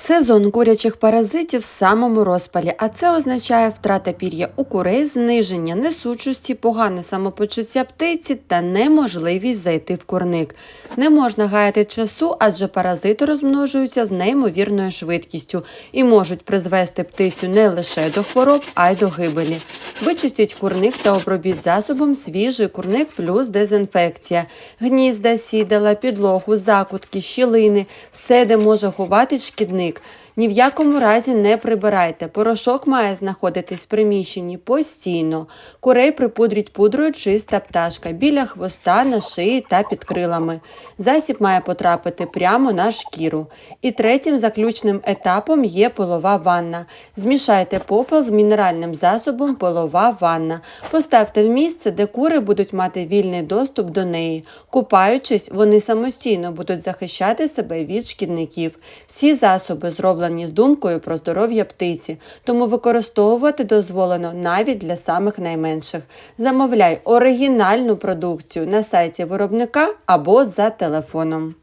Сезон курячих паразитів в самому розпалі, а це означає втрата пір'я у курей, зниження несучості, погане самопочуття птиці та неможливість зайти в курник. Не можна гаяти часу, адже паразити розмножуються з неймовірною швидкістю і можуть призвести птицю не лише до хвороб, а й до гибелі. Вичистіть курник та обробіть засобом свіжий курник плюс дезінфекція. Гнізда, сідала, підлогу, закутки, щілини – все, де може ховати шкідник рік. Ні в якому разі не прибирайте. Порошок має знаходитись в приміщенні постійно. Курей припудріть пудрою чиста пташка біля хвоста, на шиї та під крилами. Засіб має потрапити прямо на шкіру. І третім заключним етапом є полова ванна. Змішайте попел з мінеральним засобом полова ванна. Поставте в місце, де кури будуть мати вільний доступ до неї. Купаючись, вони самостійно будуть захищати себе від шкідників. Всі засоби зроблені з думкою про здоров'я птиці, тому використовувати дозволено навіть для самих найменших. Замовляй оригінальну продукцію на сайті виробника або за телефоном.